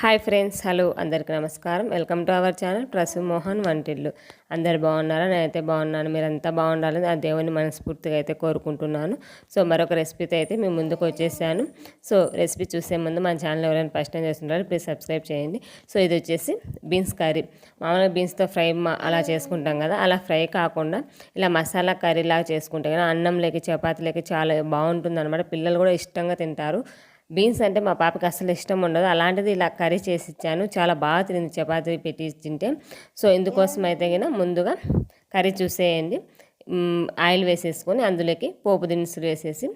Hi friends hello అందరికీ నమస్కారం. Welcome to our channel Prasu Mohan వంటిల్లు. అందరు బాగున్నారా? నేనైతే బాగున్నాను. మీరంతా బాగుండాలని ఆ దేవుని మనస్ఫూర్తిగా అయితే కోరుకుంటున్నాను. సో మరొక రెసిపీతో అయితే మేము ముందుకు వచ్చేసాను. సో రెసిపీ చూసే ముందు మన ఛానల్ ఎవరైనా ఫస్ట్ టైం చేస్తుంటారో ప్లీజ్ సబ్స్క్రైబ్ చేయండి. సో ఇది వచ్చేసి బీన్స్ కర్రీ. మామూలుగా బీన్స్తో ఫ్రై అలా చేసుకుంటాం కదా అలా ఫ్రై కాకుండా ఇలా మసాలా కర్రీ లాగా చేసుకుంటాం కదా చపాతీ లేక చాలా బాగుంటుంది అనమాట పిల్లలు కూడా ఇష్టంగా తింటారు. బీన్స్ అంటే మా పాపకి అసలు ఇష్టం ఉండదు. అలాంటిది ఇలా కర్రీ చేసి ఇచ్చాను. చాలా బాగా తింది చపాతీ పెట్టి తింటే. సో ఇందుకోసం అయితే కనుక ముందుగా కర్రీ చూసేయండి. ఆయిల్ వేసేసుకొని అందులోకి పోపు దినుసులు వేసేసి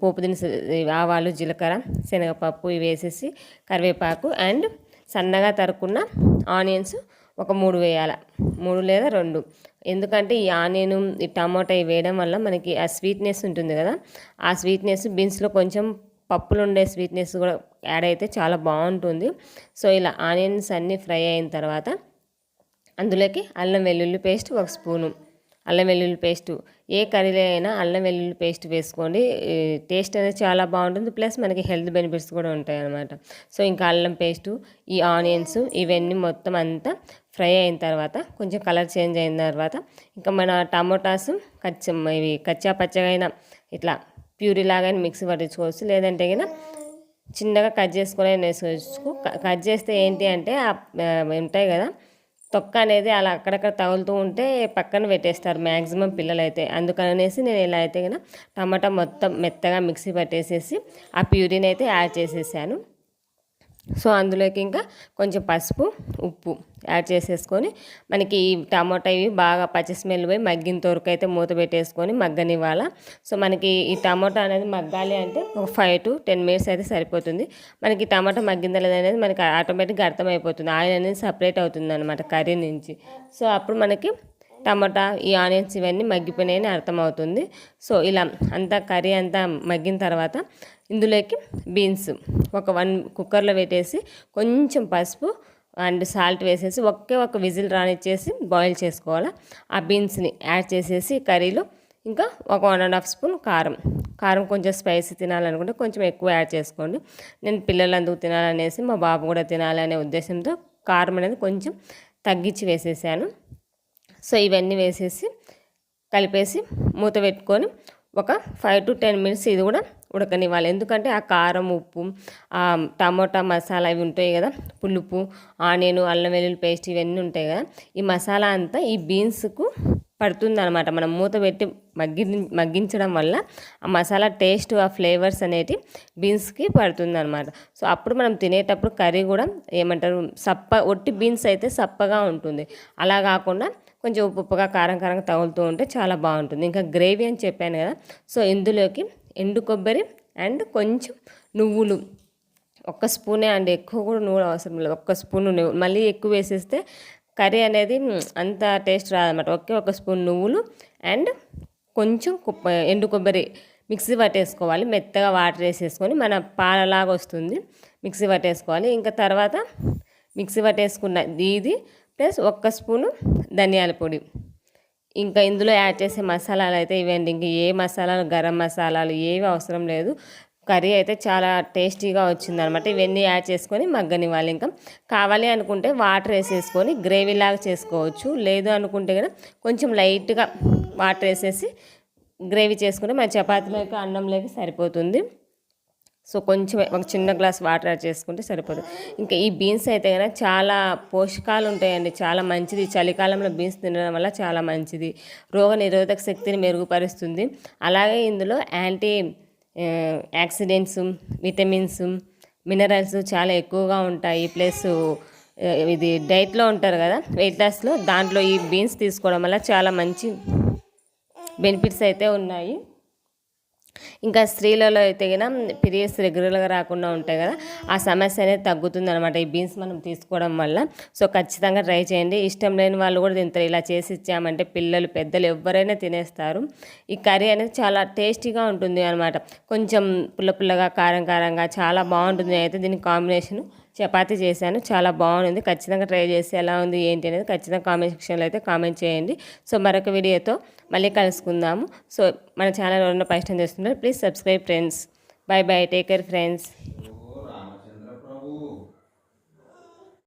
పోపు దినుసులు ఆవాలు జీలకర్ర శనగపప్పు ఇవి వేసేసి కరివేపాకు అండ్ సన్నగా తరుక్కున్న ఆనియన్స్ ఒక మూడు వేయాల. మూడు లేదా రెండు. ఎందుకంటే ఈ ఆనియన్ ఈ టమాటా వేయడం వల్ల మనకి ఆ స్వీట్నెస్ ఉంటుంది కదా. ఆ స్వీట్నెస్ బీన్స్లో కొంచెం పప్పులు ఉండే స్వీట్నెస్ కూడా యాడ్ అయితే చాలా బాగుంటుంది. సో ఇలా ఆనియన్స్ అన్నీ ఫ్రై అయిన తర్వాత అందులోకి అల్లం వెల్లుల్లి పేస్ట్ ఒక స్పూను. అల్లం వెల్లుల్లి పేస్ట్. ఏ కర్రీలో అయినా అల్లం వెల్లుల్లి పేస్ట్ వేసుకోండి. టేస్ట్ అనేది చాలా బాగుంటుంది. ప్లస్ మనకి హెల్త్ బెనిఫిట్స్ కూడా ఉంటాయి అన్నమాట. సో ఇంకా అల్లం పేస్టు ఈ ఆనియన్స్ ఇవన్నీ మొత్తం అంతా ఫ్రై అయిన తర్వాత కొంచెం కలర్ చేంజ్ అయిన తర్వాత ఇంకా మన టమోటాస్ కచ్చ ఇవి కచ్చా పచ్చగా ఇట్లా ప్యూరీ లాగా మిక్సీ పట్టించుకోవచ్చు. లేదంటే కనుక చిన్నగా కట్ చేసుకొని వేసుకోవచ్చు. కట్ చేస్తే ఏంటి అంటే ఉంటాయి కదా తొక్క అనేది అలా అక్కడక్కడ తగులుతూ ఉంటే పక్కన పెట్టేస్తారు మ్యాక్సిమం పిల్లలు అయితే అందుకనేసి నేను ఇలా అయితే కనుక టమాటా మొత్తం మెత్తగా మిక్సీ పట్టేసేసి ఆ ప్యూరీని అయితే యాడ్ చేసేసాను. సో అందులోకి ఇంకా కొంచెం పసుపు ఉప్పు యాడ్ చేసేసుకొని మనకి ఈ టమాటా ఇవి బాగా పచ్చి స్మెల్ పోయి మగ్గిన తొరకు అయితే మూత పెట్టేసుకొని మగ్గనివ్వాల. సో మనకి ఈ టమాటా అనేది మగ్గాలి అంటే ఒక ఫైవ్ టు టెన్ మినిట్స్ అయితే సరిపోతుంది. మనకి టమాటా మగ్గిందా లేదనేది మనకి ఆటోమేటిక్గా అర్థమైపోతుంది. ఆయిల్ అనేది సపరేట్ అవుతుంది అనమాట కర్రీ నుంచి. సో అప్పుడు మనకి టమాటా ఈ ఆనియన్స్ ఇవన్నీ మగ్గిపోయినాయని అర్థమవుతుంది. సో ఇలా అంతా కర్రీ అంతా మగ్గిన తర్వాత ఇందులోకి బీన్స్ ఒక వన్ కుక్కర్లో పెట్టేసి కొంచెం పసుపు అండ్ సాల్ట్ వేసేసి ఒకే ఒక విజిల్ రానిచ్చేసి బాయిల్ చేసుకోవాలి. ఆ బీన్స్ని యాడ్ చేసేసి కర్రీలో ఇంకా ఒక వన్ అండ్ హాఫ్ స్పూన్ కారం. కారం కొంచెం స్పైసీ తినాలనుకుంటే కొంచెం ఎక్కువ యాడ్ చేసుకోండి. నేను పిల్లలందుకు తినాలనేసి మా బాబు కూడా తినాలనే ఉద్దేశంతో కారం అనేది కొంచెం తగ్గించి వేసేసాను. సో ఇవన్నీ వేసేసి కలిపేసి మూత పెట్టుకొని ఒక ఫైవ్ టు టెన్ మినిట్స్ ఇది కూడా ఉడకనివ్వాలి. ఎందుకంటే ఆ కారం ఉప్పు ఆ టమోటా మసాలా ఇవి ఉంటాయి కదా పులుపు ఆనియన్ అల్లం వెల్లుల్లి పేస్ట్ ఇవన్నీ ఉంటాయి కదా ఈ మసాలా అంతా ఈ బీన్స్కు పడుతుంది అనమాట మనం మూత పెట్టి మగ్గి మగ్గించడం వల్ల ఆ మసాలా టేస్ట్ ఆ ఫ్లేవర్స్ అనేటి బీన్స్కి పడుతుంది అనమాట సో అప్పుడు మనం తినేటప్పుడు కర్రీ కూడా ఏమంటారు సప్ప ఒట్టి బీన్స్ అయితే సప్పగా ఉంటుంది. అలా కాకుండా కొంచెం ఉప్పు ఉప్పుగా కారం కారంగా తగులుతూ ఉంటే చాలా బాగుంటుంది. ఇంకా గ్రేవీ అని చెప్పాను కదా సో ఇందులోకి ఎండు కొబ్బరి అండ్ కొంచెం నువ్వులు. ఒక్క స్పూనే అండి ఎక్కువ కూడా నువ్వులు అవసరం లేదు. ఒక్క స్పూన్ నువ్వు మళ్ళీ ఎక్కువ వేసేస్తే కర్రీ అనేది అంత టేస్ట్ రాదనమాట ఒకే ఒక స్పూన్ నువ్వులు అండ్ కొంచెం ఎండు కొబ్బరి మిక్సీ పట్టేసుకోవాలి. మెత్తగా వాటర్ వేసేసుకొని మన పాలలాగా వస్తుంది. మిక్సీ పట్టేసుకోవాలి. ఇంకా తర్వాత మిక్సీ పట్టేసుకున్న ఇది ప్లస్ ఒక్క స్పూను ధనియాల పొడి. ఇంకా ఇందులో యాడ్ చేసే మసాలాలు అయితే ఇవ్వండి. ఇంక ఏ మసాలాలు గరం మసాలాలు ఏవి అవసరం లేదు. కర్రీ అయితే చాలా టేస్టీగా వచ్చింది అనమాట ఇవన్నీ యాడ్ చేసుకొని మగ్గనివ్వాలి. ఇంకా కావాలి అనుకుంటే వాటర్ వేసేసుకొని గ్రేవీ లాగా చేసుకోవచ్చు. లేదు అనుకుంటే కదా కొంచెం లైట్గా వాటర్ వేసేసి గ్రేవీ చేసుకుంటే మన చపాతీలోకి అన్నంలోకి సరిపోతుంది. సో కొంచెం ఒక చిన్న గ్లాస్ వాటర్ యాడ్ చేసుకుంటే సరిపోతుంది ఇంకా ఈ బీన్స్ అయితే కనుక చాలా పోషకాలు ఉంటాయండి చాలా మంచిది. చలికాలంలో బీన్స్ తినడం వల్ల చాలా మంచిది. రోగ నిరోధక శక్తిని మెరుగుపరుస్తుంది. అలాగే ఇందులో యాంటీ యాక్సిడెంట్స్ విటమిన్స్ మినరల్స్ చాలా ఎక్కువగా ఉంటాయి. ప్లస్ ఇది డైట్లో ఉంటారు కదా వెయిట్ లాస్లో దాంట్లో ఈ బీన్స్ తీసుకోవడం వల్ల చాలా మంచి బెనిఫిట్స్ అయితే ఉన్నాయి. ఇంకా స్త్రీలలో అయితే కనుక పీరియడ్స్ రెగ్యులర్గా రాకుండా ఉంటాయి కదా ఆ సమస్య అనేది తగ్గుతుంది అనమాట ఈ బీన్స్ మనం తీసుకోవడం వల్ల. సో ఖచ్చితంగా ట్రై చేయండి. ఇష్టం లేని వాళ్ళు కూడా తింటారు ఇలా చేసి ఇచ్చామంటే పిల్లలు పెద్దలు ఎవరైనా తినేస్తారు. ఈ కర్రీ అనేది చాలా టేస్టీగా ఉంటుంది అనమాట కొంచెం పుల్ల పుల్లగా కారం కారంగా చాలా బాగుంటుంది. అయితే దీని కాంబినేషన్ చపాతి చేశాను. చాలా బాగుంది. ఖచ్చితంగా ట్రై చేసి ఎలా ఉంది ఏంటి అనేది ఖచ్చితంగా కామెంట్ సెక్షన్లో అయితే కామెంట్ చేయండి. సో మరొక వీడియోతో మళ్ళీ కలుసుకుందాము. సో మన ఛానల్ ఎవరైనా పరిచయం చేస్తున్నారు please subscribe friends. Bye bye. Take care friends.